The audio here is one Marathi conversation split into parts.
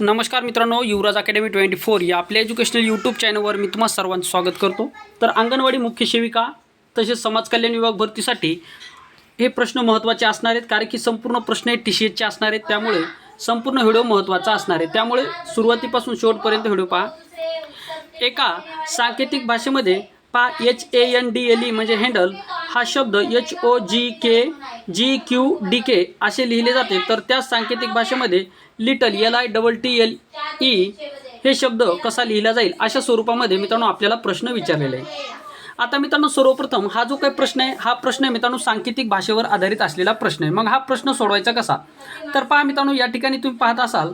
नमस्कार मित्रांनो युवराज अकॅडमी ट्वेंटी फोर या आपल्या एज्युकेशनल यूट्यूब चॅनलवर मी तुम्हा सर्वांचं स्वागत करतो. तर अंगणवाडी मुख्य सेविका तसेच समाज कल्याण विभाग भरतीसाठी हे प्रश्न महत्त्वाचे असणार आहेत कारण की संपूर्ण प्रश्न हे टी सी एचचे असणार आहेत. त्यामुळे संपूर्ण व्हिडिओ महत्त्वाचा असणार आहे. त्यामुळे सुरुवातीपासून शेवटपर्यंत व्हिडिओ पहा. एका सांकेतिक भाषेमध्ये पा H A N D L E म्हणजे हँडल हा शब्द H O G K G Q D K असे लिहिले जाते. तर त्या सांकेतिक भाषेमध्ये little L I double T L E हे शब्द कसा लिहिला जाईल अशा स्वरूपामध्ये मित्रांनो आपल्याला प्रश्न विचारलेला आहे आता मित्रांनो सर्वप्रथम हा जो काही प्रश्न आहे हा प्रश्न मित्रांनो सांकेतिक भाषेवर आधारित असलेला प्रश्न आहे. मग हा प्रश्न सोडवायचा कसा? तर पहा मित्रांनो या ठिकाणी तुम्ही पाहत असाल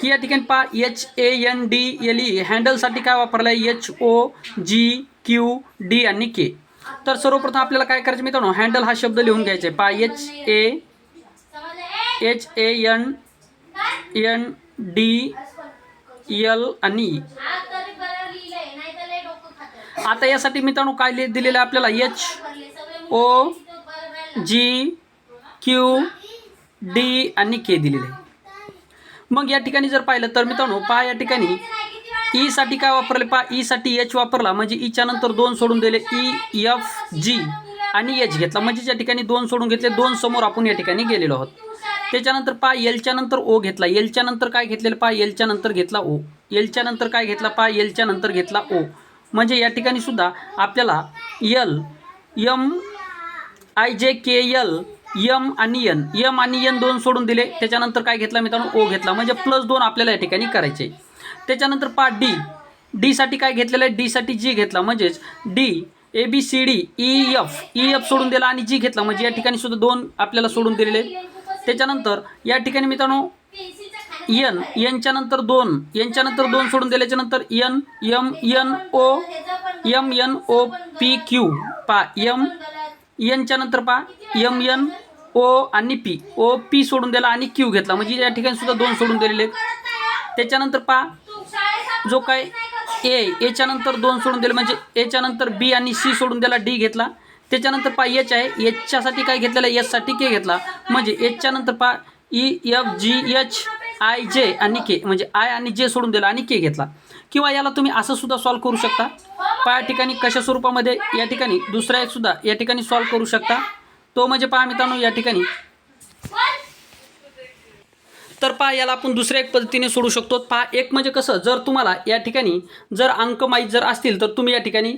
की या ठिकाणी पहा H A N D L E हँडलसाठी काय वापरलं आहे? H O G Q D आणि के तर सर्वप्रथम आपल्याला काय करायचं मित्रांनो? हँडल हा शब्द लिहून घ्यायचा आहे. पहा H A H A N N D L आणि आता यासाठी मित्रांनो काय लिह दिलेलं आहे आपल्याला? H O G Q D आणि के दिलेले आहे. मग या ठिकाणी जर पाहिलं तर मित्रांनो पहा या ठिकाणी. E ईसाठी काय वापरले? पहा e ईसाठी एच वापरला. म्हणजे e ईच्या नंतर दोन सोडून दिले. ई एफ जी आणि एच घेतला. म्हणजे या ठिकाणी दोन सोडून घेतले दोन समोर आपण या ठिकाणी गेलेलो आहोत. त्याच्यानंतर पा एलच्या नंतर ओ घेतला. एलच्या नंतर काय घेतलेलं? पा एलच्या नंतर घेतला ओ एलच्या नंतर काय घेतला? पा एलच्या नंतर घेतला ओ म्हणजे या ठिकाणी सुद्धा आपल्याला L M I J K L M आणि एन यम आणि एन दोन सोडून दिले. त्याच्यानंतर काय घेतला मित्रांनो? ओ घेतला. म्हणजे प्लस दोन आपल्याला या ठिकाणी करायचे. त्याच्यानंतर पा डी डीसाठी काय घेतलेलं आहे? डीसाठी जी घेतला. म्हणजेच D A B C D E F E F सोडून दिला आणि जी घेतला. म्हणजे या ठिकाणी सुद्धा दोन आपल्याला सोडून दिलेले. त्याच्यानंतर या ठिकाणी मित्रांनो एन यांच्यानंतर दोन यांच्यानंतर दोन सोडून दिल्याच्या नंतर N M N O M N O P Q पा एम यांच्यानंतर पा एम एन ओ आणि पी ओ पी सोडून दिला आणि क्यू घेतला. म्हणजे या ठिकाणी सुद्धा दोन सोडून दिलेले आहेत. त्याच्यानंतर पा जो काय ए याच्यानंतर दोन सोडून दिले. म्हणजे याच्यानंतर बी आणि सी सोडून दिला डी घेतला. त्याच्यानंतर पा एच आहे. एचच्यासाठी काय घेतलेलं आहे? एचसाठी के घेतला. म्हणजे एचच्या नंतर पा E F G H I J आणि के म्हणजे आय आणि जे सोडून दिलं आणि के घेतला. किंवा याला तुम्ही असं सुद्धा सॉल्व करू शकता. पहा या ठिकाणी कशा स्वरूपामध्ये या ठिकाणी दुसरा एक सुद्धा या ठिकाणी सॉल्व करू शकता. तो म्हणजे पहा मित्रांनो या ठिकाणी. तर पहा याला आपण दुसऱ्या एक पद्धतीने सोडू शकतो. पहा एक म्हणजे कसं जर तुम्हाला या ठिकाणी जर अंक माहीत जर असतील तर तुम्ही या ठिकाणी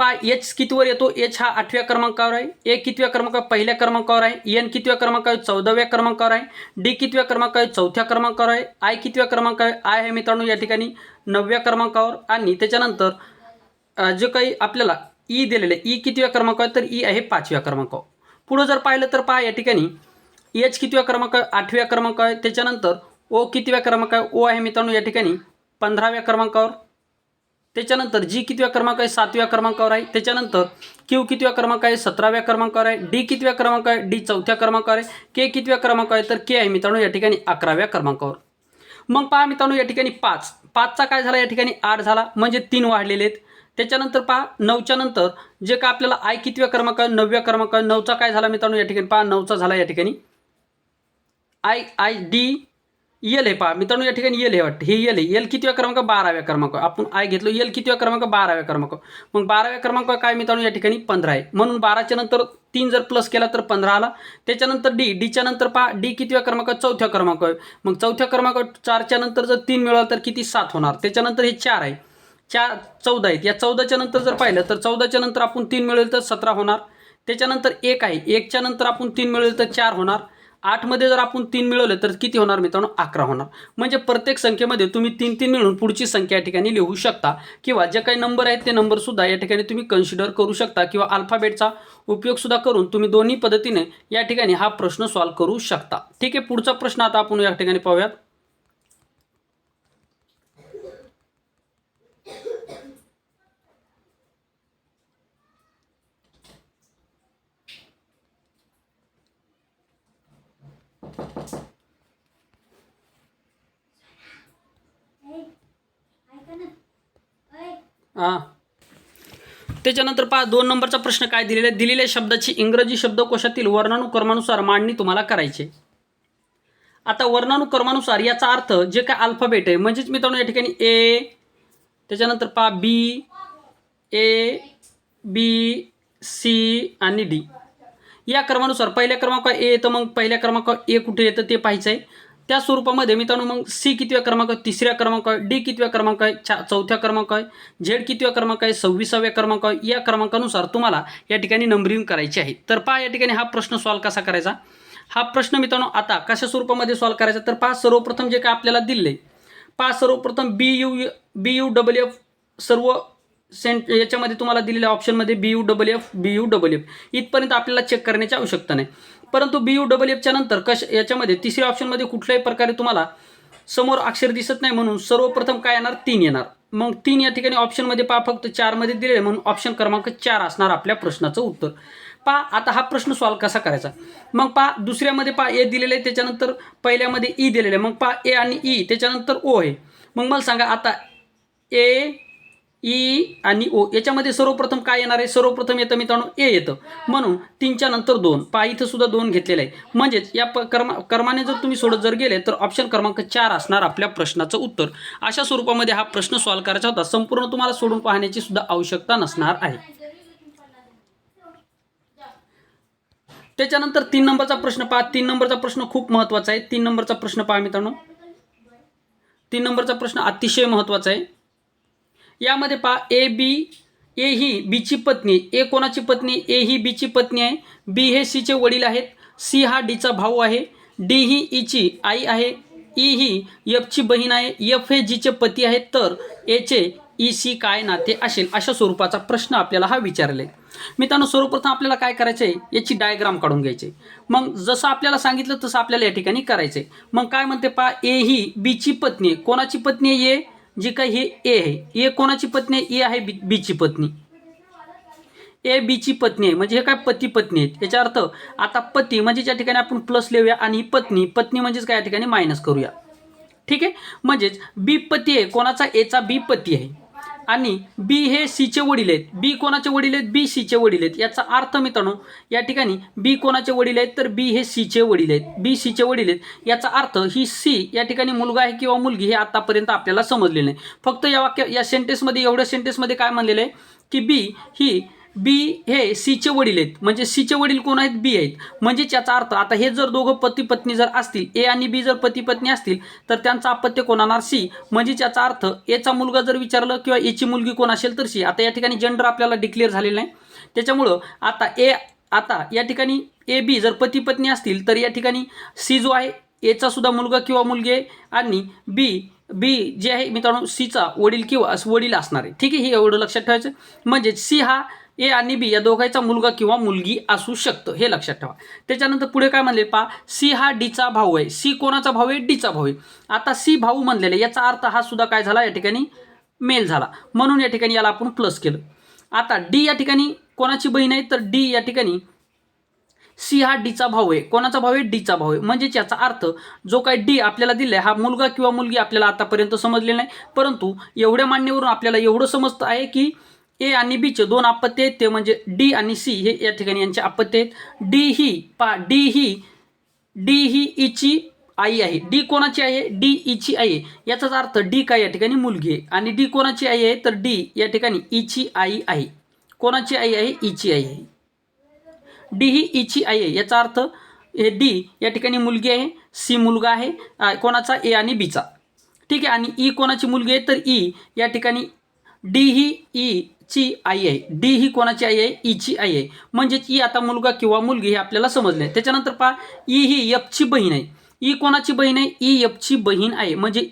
पा एच कितीवर येतो? एच हा आठव्या क्रमांकावर आहे. ए कितव्या क्रमांकावर? पहिल्या क्रमांकावर आहे. एन कितव्या क्रमांकावर? चौदाव्या क्रमांकावर आहे. डी कितव्या क्रमांकावर? चौथ्या क्रमांकावर आहे. आय कितव्या क्रमांकावर आहे? आय हे मित्रांनो या ठिकाणी नवव्या क्रमांकावर. आणि त्याच्यानंतर जे काही आपल्याला ई दिलेलं आहे ई कितव्या क्रमांकावर तर ई आहे पाचव्या क्रमांकावर. पुढं जर पाहिलं तर पहा या ठिकाणी एच कितव्या क्रमांकावर? आठव्या क्रमांकावर आहे. त्याच्यानंतर ओ कितव्या क्रमांकावर? ओ आहे मित्रांनो या ठिकाणी पंधराव्या क्रमांकावर. त्याच्यानंतर जी कितव्या क्रमांक आहे सातव्या क्रमांकावर आहे. त्याच्यानंतर क्यू कितव्या क्रमांक आहे सतराव्या क्रमांकावर आहे. डी कितव्या क्रमांक आहे डी चौथ्या क्रमांकावर आहे. के कितव्या क्रमांक आहे तर के आहे मित्रांनो या ठिकाणी अकराव्या क्रमांकावर. मग पहा मित्रांनो या ठिकाणी पाच. पाचचा काय झाला? या ठिकाणी आठ झाला. म्हणजे तीन वाढलेले आहेत. त्याच्यानंतर पहा नऊच्या नंतर जे का आपल्याला आय कितव्या क्रमांक आहे नवव्या क्रमांक आहे नऊचा काय झाला मित्रांनो या ठिकाणी? पहा नऊचा झाला या ठिकाणी. आय आय डी यल आहे पहा. मित्रांनो या ठिकाणी यल आहे वाटतं. हे यल आहे. यल कितव्या क्रमांक बाराव्या क्रमांक. आपण आय घेतलो. यल कितव्या क्रमांक बाराव्या क्रमांक. मग बाराव्या क्रमांक काय मित्रांनो? या ठिकाणी पंधरा आहे. म्हणून बाराच्या नंतर तीन जर प्लस केला तर पंधरा आला. त्याच्यानंतर डी डीच्या नंतर पहा. डी कितव्या क्रमांक चौथ्या क्रमांक आहे. मग चौथ्या क्रमांक चारच्या नंतर जर तीन मिळालं तर किती? सात होणार. त्याच्यानंतर हे चार आहे. चार चौदा आहेत. या चौदाच्या नंतर जर पाहिलं तर चौदाच्या नंतर आपण तीन मिळेल तर सतरा होणार. त्याच्यानंतर एक आहे. एकच्या नंतर आपण तीन मिळेल तर चार होणार. आठमध्ये जर आपण तीन मिळवले तर किती होणार मित्रांनो? अकरा होणार. म्हणजे प्रत्येक संख्येमध्ये तुम्ही तीन तीन मिळून पुढची संख्या या ठिकाणी लिहू शकता किंवा जे काही नंबर आहेत ते नंबरसुद्धा या ठिकाणी तुम्ही कन्सिडर करू शकता किंवा अल्फाबेटचा उपयोगसुद्धा करून तुम्ही दोन्ही पद्धतीने या ठिकाणी हा प्रश्न सॉल्व करू शकता. ठीक आहे पुढचा प्रश्न आता आपण या ठिकाणी पाहूयात. हां. त्याच्यानंतर पहा दोन नंबरचा प्रश्न काय दिलेला आहे? दिलेल्या शब्दाची इंग्रजी शब्दकोशातील वर्णानुक्रमानुसार मांडणी तुम्हाला करायची आहे. आता वर्णानुक्रमानुसार याचा अर्थ जे काय अल्फाबेट आहे म्हणजेच मित्रांनो या ठिकाणी ए त्याच्यानंतर पहा बी ए बी सी आणि डी या क्रमानुसार पहिल्या क्रमांक ए येतं मग पहिल्या क्रमांक ए कुठे येतं ते पाहायचं आहे. त्या स्वरूपामध्ये मित्रांनो मग सी कितव्या क्रमांक आहे? तिसऱ्या क्रमांक आहे डी कितव्या क्रमांक आहे चा चौथ्या क्रमांक आहे झेड कितव्या क्रमांक आहे सव्वीसाव्या क्रमांक आहे या क्रमांकानुसार तुम्हाला या ठिकाणी नंबरिंग करायची आहे तर पहा या ठिकाणी हा प्रश्न सॉल्व कसा करायचा हा प्रश्न मित्रांनो आता कशा स्वरूपामध्ये सॉल्व करायचा तर पहा सर्वप्रथम जे काय आपल्याला दिले पहा सर्वप्रथम B U B U W F सर्व सेंट याच्यामध्ये तुम्हाला दिलेल्या ऑप्शनमध्ये B U double F B U double F इथपर्यंत आपल्याला चेक करण्याची आवश्यकता नाही. परंतु बी यू डबल एफच्या नंतर कश याच्यामध्ये तिसऱ्या ऑप्शनमध्ये कुठल्याही प्रकारे तुम्हाला समोर अक्षर दिसत नाही म्हणून सर्वप्रथम काय येणार? तीन येणार. मग तीन या ठिकाणी ऑप्शनमध्ये पहा फक्त चारमध्ये दिले म्हणून ऑप्शन क्रमांक चार असणार आपल्या प्रश्नाचं उत्तर. पहा आता हा प्रश्न सॉल्व कसा करायचा? मग पहा दुसऱ्यामध्ये पहा ए दिलेलं आहे त्याच्यानंतर पहिल्यामध्ये ई दिलेलं आहे. मग पहा ए आणि ई त्याच्यानंतर ओ आहे. मग मला सांगा आता ए ई आणि ओ याच्यामध्ये सर्वप्रथम काय येणार आहे? सर्वप्रथम येतं मित्रांनो ए येतं. म्हणून तीनच्या नंतर दोन. पा इथं सुद्धा दोन घेतलेलं आहे. म्हणजेच या प कर्मा कर्माने जर तुम्ही सोडत जर गेले तर ऑप्शन क्रमांक चार असणार आपल्या प्रश्नाचं उत्तर. अशा स्वरूपामध्ये हा प्रश्न सॉल्व्ह करायचा होता. संपूर्ण तुम्हाला सोडून पाहण्याची सुद्धा आवश्यकता नसणार आहे. त्याच्यानंतर तीन नंबरचा प्रश्न पहा. तीन नंबरचा प्रश्न खूप महत्त्वाचा आहे. तीन नंबरचा प्रश्न पहा मित्रांनो. तीन नंबरचा प्रश्न अतिशय महत्त्वाचा आहे. यामध्ये पहा ए बी ए ही बीची पत्नी ए कोणाची पत्नी ए ही बीची पत्नी आहे. बी हे सीचे वडील आहेत. सी हा डीचा भाऊ आहे. डी ही ईची आई आहे. ई ही एफची बहीण आहे. एफ हे जीचे पती आहेत. तर एचे ई सी काय नाते असेल? अशा स्वरूपाचा प्रश्न आपल्याला हा विचारले. मित्रांनो सर्वप्रथम आपल्याला काय करायचं? आहे याची डायग्राम काढून घ्यायची. मग जसं आपल्याला सांगितलं तसं आपल्याला या ठिकाणी करायचं. आहे मग काय म्हणते पहा ए ही बीची पत्नी कोणाची पत्नी आहे? ए जी काही ही ए आहे. ए कोणाची पत्नी आहे? ए आहे बी बीची पत्नी. ए बीची पत्नी आहे. म्हणजे हे काय पती पत्नी आहेत? याचा अर्थ आता पती म्हणजे ज्या ठिकाणी आपण प्लस लिहूया आणि पत्नी पत्नी म्हणजेच काय या ठिकाणी मायनस करूया. ठीक आहे? म्हणजेच बी पती आहे. कोणाचा एचा बी पती आहे. आणि बी हे सीचे वडील आहेत. बी कोणाचे वडील आहेत? बी सीचे वडील आहेत. याचा अर्थ मित्रांनो या ठिकाणी बी कोणाचे वडील आहेत तर बी हे सीचे वडील आहेत. बी सीचे वडील आहेत. याचा अर्थ ही सी या ठिकाणी मुलगा आहे किंवा मुलगी हे आतापर्यंत आपल्याला समजले नाही. फक्त या वाक्य या सेंटेन्समध्ये एवढ्या सेंटेन्समध्ये काय म्हणलेलं आहे? की बी ही बी हे सीचे वडील आहेत. म्हणजे सीचे वडील कोण आहेत? बी आहेत. म्हणजेच याचा अर्थ आता हे जर दोघं पती पत्नी जर असतील ए आणि बी जर पती पत्नी असतील तर त्यांचा अपत्य कोण आणणार? सी. म्हणजेच याचा अर्थ एचा मुलगा जर विचारलं किंवा एची मुलगी कोण असेल तर सी. आता या ठिकाणी जेंडर आपल्याला डिक्लेअर झालेलं नाही. त्याच्यामुळं आता ए आता या ठिकाणी ए बी जर पती पत्नी असतील तर या ठिकाणी सी जो आहे एचा सुद्धा मुलगा किंवा मुलगी आहे आणि बी बी जे आहे मित्रांनो सीचा वडील किंवा वडील असणार आहे. ठीक आहे? हे एवढं लक्षात ठेवायचं. म्हणजेच सी हा ए आणि बी या दोघांचा मुलगा किंवा मुलगी असू शकतं हे लक्षात ठेवा. त्याच्यानंतर पुढे काय म्हणले पा सी हा डीचा भाऊ आहे. सी कोणाचा भाऊ आहे? डीचा भाऊ आहे. आता सी भाऊ म्हणलेले याचा अर्थ हा सुद्धा काय झाला? या ठिकाणी मेल झाला. म्हणून या ठिकाणी याला आपण प्लस केलं. आता डी या ठिकाणी कोणाची बहीण आहे? तर डी या ठिकाणी सी हा डीचा भाऊ आहे. कोणाचा भाऊ आहे? डीचा भाऊ आहे. म्हणजेच याचा अर्थ जो काय डी आपल्याला दिला आहे हा मुलगा किंवा मुलगी आपल्याला आतापर्यंत समजले नाही. परंतु एवढ्या मान्यवरून आपल्याला एवढं समजतं आहे की ए आणि बीचे दोन आपत्ती आहेत ते म्हणजे डी आणि सी हे या ठिकाणी यांचे आपत्ती आहेत. डी ही पा डी ही डी ही ईची आई आहे. डी कोणाची आहे? डी ईची आई आहे. याचाच अर्थ डी काय या ठिकाणी? मुलगी आहे. आणि डी कोणाची आई आहे? तर डी या ठिकाणी ईची आई आहे. कोणाची आई आहे? ईची आई आहे. डी ही ईची आई आहे. याचा अर्थ हे डी या ठिकाणी मुलगी आहे. सी मुलगा आहे. कोणाचा? ए आणि बीचा ठीक आहे? आणि ई कोणाची मुलगी आहे? तर ई या ठिकाणी डी ही ई ची आई आहे. डी ही कोणाची आई आहे? ईची आई आहे. म्हणजेच ई आता मुलगा किंवा मुलगी हे आपल्याला समजले त्याच्यानंतर पहा ई ही यफची बहीण आहे. ई कोणाची बहीण आहे? ई यफची बहीण आहे. म्हणजे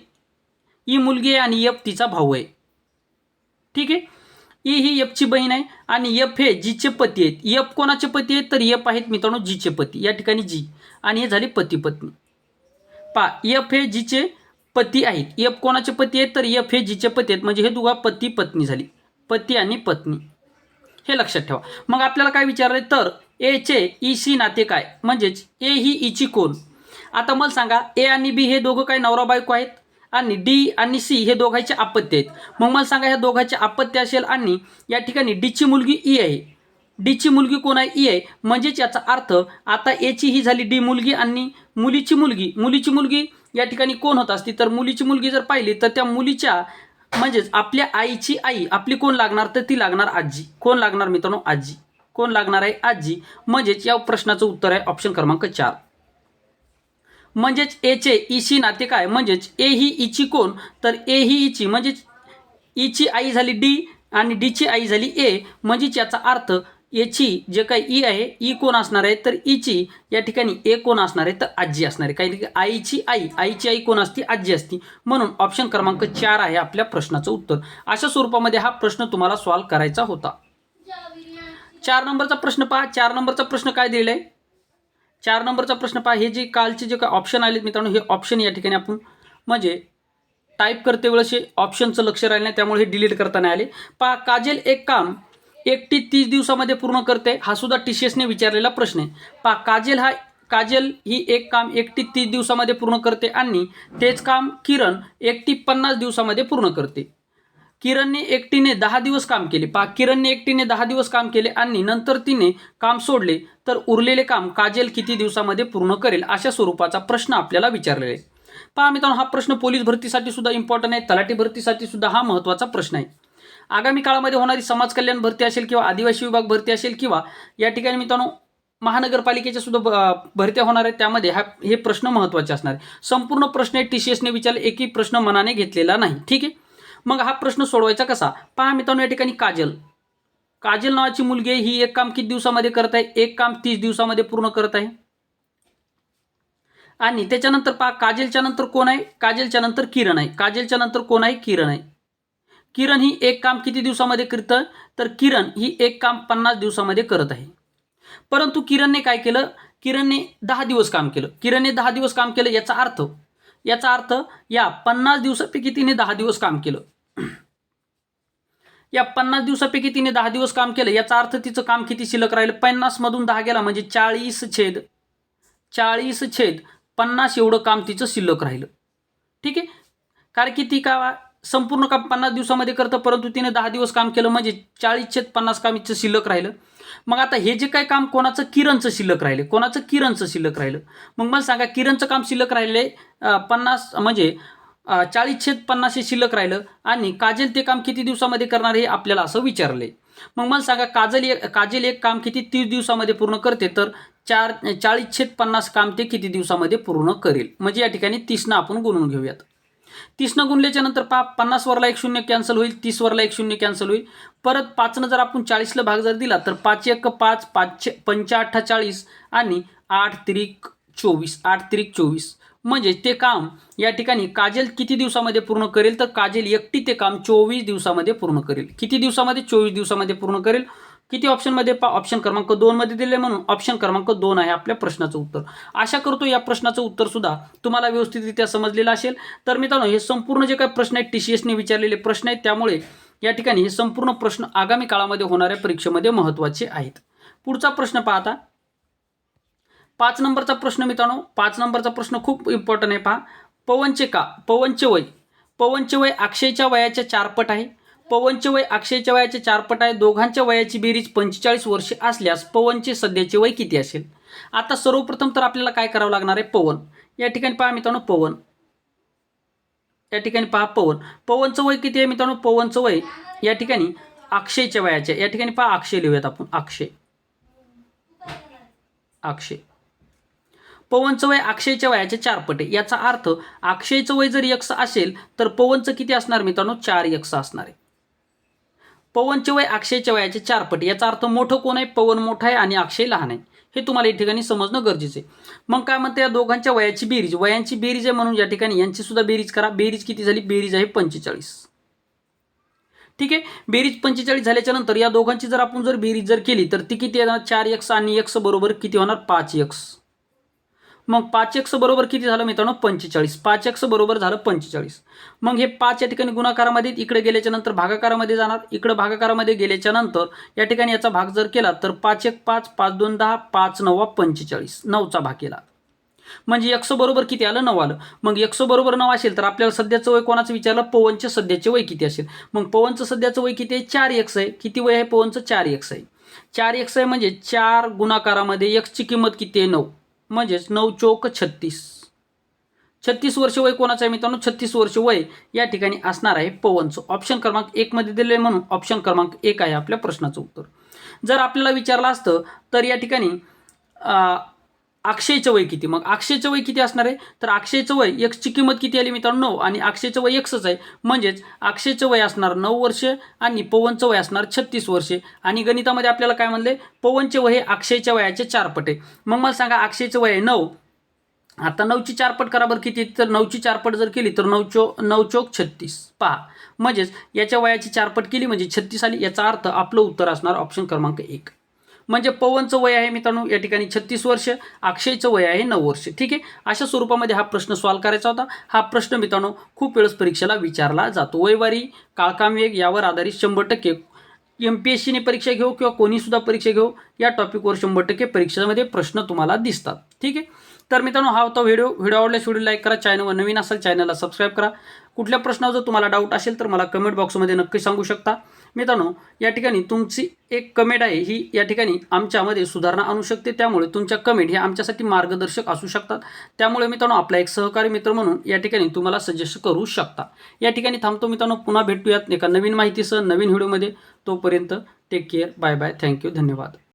ई मुलगी आहे आणि यफ तिचा भाऊ आहे. ठीक आहे? ई ही यफची बहीण आहे आणि यफ हे जीचे पती आहेत. यफ कोणाचे पती आहेत? तर यफ आहेत मित्रांनो जीचे पती. या ठिकाणी जी आणि हे झाले पती पत्नी. पा यफ हे जीचे पती आहेत. यफ कोणाचे पती आहेत? तर यफ हे जीचे पती आहेत. म्हणजे हे दुगा पती पत्नी झाली. पती आणि पत्नी. हे लक्षात ठेवा. मग आपल्याला काय विचारले तर एचे ई सी नाते काय? म्हणजेच ए ही ईची कोण? आता मला सांगा ए आणि बी हे दोघं काय नवरा बायको आहेत? आणि डी आणि सी हे दोघांचे अपत्य आहेत. मग मला सांगा ह्या दोघांचे आपत्य असेल आणि या ठिकाणी डीची मुलगी ई आहे. डीची मुलगी कोण आहे? ई आहे. म्हणजेच याचा अर्थ आता एची ही झाली डी मुलगी आणि मुलीची मुलगी. मुलीची मुलगी या ठिकाणी कोण होत असती? तर मुलीची मुलगी जर पाहिली तर त्या मुलीच्या म्हणजेच आपल्या आईची आई आपली कोण लागणार तर ती लागणार आजी. कोण लागणार मित्रांनो? आजी. कोण लागणार आहे? आजी. म्हणजेच या प्रश्नाचं उत्तर आहे ऑप्शन क्रमांक चार. म्हणजेच एचे इशी नाते काय? म्हणजेच ए ही इची कोण? तर ए ही इची म्हणजेच इची आई झाली डी आणि डीची आई झाली ए. म्हणजेच याचा अर्थ एची जे काही ई आहे ई कोण असणार आहे? तर ईची या ठिकाणी ए कोण असणार आहे? तर आजी असणार आहे. काही आईची आई आईची आई कोण असती? आजी असती. म्हणून ऑप्शन क्रमांक चार आहे आपल्या प्रश्नाचं उत्तर. अशा स्वरूपामध्ये हा प्रश्न तुम्हाला सॉल्व्ह करायचा होता. चार नंबरचा प्रश्न पहा. चार नंबरचा प्रश्न काय दिलेला आहे? चार नंबरचा प्रश्न पहा. हे जे कालचे जे काय ऑप्शन आलेत मित्रांनो हे ऑप्शन या ठिकाणी आपण म्हणजे टाईप करते वेळेस हे ऑप्शनचं लक्ष राहिलं नाही त्यामुळे हे डिलीट करता नाही आले. पहा काजेल एक काम. एकटी तीस दिवसामध्ये पूर्ण करते हा सुद्धा टी सी एसने विचारलेला प्रश्न आहे. पा काजल हा काजल ही एक काम एकटी तीस दिवसामध्ये पूर्ण करते आणि तेच काम किरण एकटी पन्नास दिवसामध्ये पूर्ण करते. किरणने एकटीने दहा दिवस काम केले. पा किरणने एकटीने दहा दिवस काम केले आणि नंतर तिने काम सोडले तर उरलेले काम काजल किती दिवसामध्ये पूर्ण करेल अशा स्वरूपाचा प्रश्न आपल्याला विचारलेला आहे. पहा मित्रांनो हा प्रश्न पोलीस भरतीसाठी सुद्धा इम्पॉर्टंट आहे तलाठी भरतीसाठी सुद्धा हा महत्त्वाचा प्रश्न आहे. आगामी काळामध्ये होणारी समाज कल्याण भरती असेल किंवा आदिवासी विभाग भरती असेल किंवा या ठिकाणी मित्रांनो महानगरपालिकेच्या सुद्धा ब- भरत्या होणार आहेत. त्यामध्ये हा हे प्रश्न महत्त्वाचे असणार आहे संपूर्ण प्रश्न टी सी एसने विचारले एकही प्रश्न मनाने घेतलेला नाही. ठीक आहे? मग हा प्रश्न सोडवायचा कसा? पहा मित्रांनो या ठिकाणी काजल. काजल नावाची मुलगी ही एक काम किती दिवसामध्ये करत आहे? एक काम तीस दिवसामध्ये पूर्ण करत आहे. आणि त्याच्यानंतर पहा काजलच्या नंतर कोण आहे? काजलच्या नंतर किरण आहे. काजलच्या नंतर कोण आहे? किरण आहे. किरण ही एक काम किती दिवसामध्ये करतं? तर किरण ही एक काम पन्नास दिवसामध्ये करत आहे. परंतु किरणने काय केलं? किरणने दहा दिवस काम केलं. किरणने दहा दिवस काम केलं याचा अर्थ याचा अर्थ या पन्नास दिवसापैकी तिने दहा दिवस काम केलं. या पन्नास दिवसापैकी तिने दहा दिवस काम केलं याचा अर्थ तिचं काम किती शिल्लक राहिलं? पन्नासमधून दहा गेला म्हणजे चाळीस छेद चाळीस छेद पन्नास एवढं काम तिचं शिल्लक राहिलं. ठीक आहे? कारण की ती का संपूर्ण काम पन्नास दिवसामध्ये करतं परंतु तिने दहा दिवस काम केलं म्हणजे चाळीस छेद पन्नास काम इथं शिल्लक राहिलं. मग आता हे जे काय काम कोणाचं किरणचं शिल्लक राहिलं कोणाचं किरणचं शिल्लक राहिलं? मग मला सांगा किरणचं काम शिल्लक राहिले पन्नास म्हणजे चाळीस छेद पन्नास हे शिल्लक राहिलं आणि काजल ते काम किती दिवसामध्ये करणार हे आपल्याला असं विचारले. मग मला सांगा काजल एक काजल एक काम किती तीस दिवसामध्ये पूर्ण करते तर चार चाळीस छेद पन्नास काम ते किती दिवसामध्ये पूर्ण करेल? म्हणजे या ठिकाणी तीसनं आपण गुणून घेऊयात. तीसनं गुणल्याच्या नंतर पा पन्नास वरला एक शून्य कॅन्सल होईल तीस वरला एक शून्य कॅन्सल होईल. परत पाचनं जर आपण चाळीसला भाग जर दिला तर पाच एक पाच पाचशे पंचा अठ्ठेचाळीस आणि आठ त्रिक चोवीस आठ त्रिक चोवीस. म्हणजे ते काम या ठिकाणी काजल किती दिवसामध्ये पूर्ण करेल? तर काजल एकटी ते काम चोवीस दिवसामध्ये पूर्ण करेल. किती दिवसामध्ये? चोवीस दिवसामध्ये पूर्ण करेल. किती ऑप्शनमध्ये पा ऑप्शन क्रमांक दोनमध्ये दिले म्हणून ऑप्शन क्रमांक दोन आहे आपल्या प्रश्नाचं उत्तर. आशा करतो या प्रश्नाचं उत्तर सुद्धा तुम्हाला व्यवस्थितरित्या समजलेलं असेल. तर मित्रांनो हे संपूर्ण जे काही प्रश्न आहेत टी सी एसने विचारलेले प्रश्न आहेत त्यामुळे या ठिकाणी हे संपूर्ण प्रश्न आगामी काळामध्ये होणाऱ्या परीक्षेमध्ये महत्त्वाचे आहेत. पुढचा प्रश्न पाहता. पाच नंबरचा प्रश्न मित्रांनो पाच नंबरचा प्रश्न खूप इम्पॉर्टंट आहे पहा. पवनचे का पवनचे वय पवनचे वय अक्षयच्या वयाच्या चारपट आहे. पवनचे वय अक्षयच्या वयाचे चारपट आहे. दोघांच्या वयाची बेरीज पंचेचाळीस वर्षे असल्यास पवनचे सध्याचे वय किती असेल? आता सर्वप्रथम तर आपल्याला काय करावं लागणार आहे? पवन. या ठिकाणी पहा मित्रांनो पवन. या ठिकाणी पहा पवन. पवनचं वय किती आहे मित्रांनो? पवनचं वय या ठिकाणी अक्षयच्या वयाचे या ठिकाणी पहा अक्षय लिहूयात आपण. अक्षय. अक्षय. पवनचं वय अक्षयच्या वयाचे चार पटे आहे. याचा अर्थ अक्षयचं वय जर यक्ष असेल तर पवनचं किती असणार मित्रांनो? चार यक्ष असणार आहे. पवनचे वय अक्षयच्या वयाचे चार पट याचा अर्थ मोठं कोण आहे? पवन मोठा आहे आणि अक्षय लहान आहे. हे तुम्हाला या ठिकाणी समजणं गरजेचं आहे. मग काय म्हणते या दोघांच्या वयाची बेरीज. वयांची बेरीज आहे म्हणून या ठिकाणी यांची सुद्धा बेरीज करा. बेरीज किती झाली? बेरीज आहे पंचेचाळीस. ठीक आहे? बेरीज पंचेचाळीस झाल्याच्यानंतर या दोघांची जर आपण जर बेरीज जर केली तर ती किती येणार? चार एक्स आणि एक्स बरोबर किती होणार? पाच एक्स. मग पाच एक्स बरोबर किती झालं मित्रांनो? पंचेचाळीस. पाच एक्स बरोबर झालं पंचेचाळीस. मग हे पाच या ठिकाणी गुणाकारामध्ये इकडे गेल्याच्यानंतर भागाकारामध्ये जाणार इकडे भागाकारामध्ये गेल्याच्यानंतर या ठिकाणी याचा भाग जर केला तर पाच एक पाच पाच दोन दहा पाच नव्वा पंचेचाळीस. नऊचा भाग केला. म्हणजे एकशे बरोबर किती आलं? नऊ आलं. मग एकशे बरोबर नऊ असेल तर आपल्याला सध्याचं वय कोणाचं विचारलं? पवनचे सध्याचे वय किती असेल? मग पवनचं सध्याचं वय किती आहे? चार एक्स आहे. किती वय आहे? पवनचं चार एक्स आहे. चार एक्स आहे म्हणजे चार गुणाकारामध्ये एक्सची किंमत किती आहे? नऊ. म्हणजेच नऊ चौक छत्तीस. छत्तीस वर्ष वय कोणाचं आहे मित्रांनो? छत्तीस वर्ष वय या ठिकाणी असणार आहे पवनचं. ऑप्शन क्रमांक एकमध्ये दिले आहे म्हणून ऑप्शन क्रमांक एक आहे आपल्या प्रश्नाचं उत्तर. जर आपल्याला विचारलं असतं तर या ठिकाणी अक्षयचं वय किती? मग अक्षयचं वय किती असणार आहे? तर अक्षयचं वय एक्सची किंमत किती आली मित्रांनो? नऊ. आणि अक्षयचं वय एक्सच आहे. म्हणजेच अक्षयचं वय असणार नऊ वर्ष आणि पवनचं वय असणार छत्तीस वर्षे. आणि गणितामध्ये आपल्याला काय म्हणले? पवनचे वय हे अक्षयच्या वयाचे चार पट आहे. मग मला सांगा अक्षयचं वय आहे नऊ. आता नऊची चारपट करा बरं किती. तर नऊची चारपट जर केली तर नऊ चो नऊ चोक छत्तीस. पहा. म्हणजेच याच्या वयाची चारपट केली म्हणजे छत्तीस आली. याचा अर्थ आपलं उत्तर असणार ऑप्शन क्रमांक एक. म्हणजे पवनचं वय आहे मित्रांनो या ठिकाणी छत्तीस वर्ष अक्षयचं वय आहे नऊ वर्ष. ठीक आहे? अशा स्वरूपामध्ये हा प्रश्न सॉल्व करायचा होता. हा प्रश्न मित्रांनो खूप वेळेस परीक्षेला विचारला जातो. वयवारी काळकाम वेग यावर आधारित शंभर टक्के एम पी एस सीने परीक्षा घेऊ किंवा कोणीसुद्धा परीक्षा घेऊ या टॉपिकवर शंभर टक्के परीक्षेमध्ये प्रश्न तुम्हाला दिसतात. ठीक आहे? तर मित्रांनो हा होता व्हिडिओ. व्हिडिओ आवडल्यास व्हिडिओ लाईक करा चॅनलवर नवीन असेल चॅनलला सबस्क्राईब करा. कुठल्या प्रश्नावर जर तुम्हाला डाऊट असेल तर मला कमेंट बॉक्समध्ये नक्की सांगू शकता. मित्रांनो या ठिकाणी तुमची एक कमेंट आहे. ही या ठिकाणी आमच्यामध्ये सुधारणा आणू शकते. त्यामुळे तुमच्या कमेंट हे आमच्यासाठी मार्गदर्शक असू शकतात. त्यामुळे मित्रांनो आपला एक सहकारी मित्र म्हणून या ठिकाणी तुम्हाला सजेस्ट करू शकता. या ठिकाणी थांबतो मित्रांनो. पुन्हा भेटूयात एका नवीन माहितीसह नवीन व्हिडिओमध्ये. तोपर्यंत take care bye bye thank you धन्यवाद.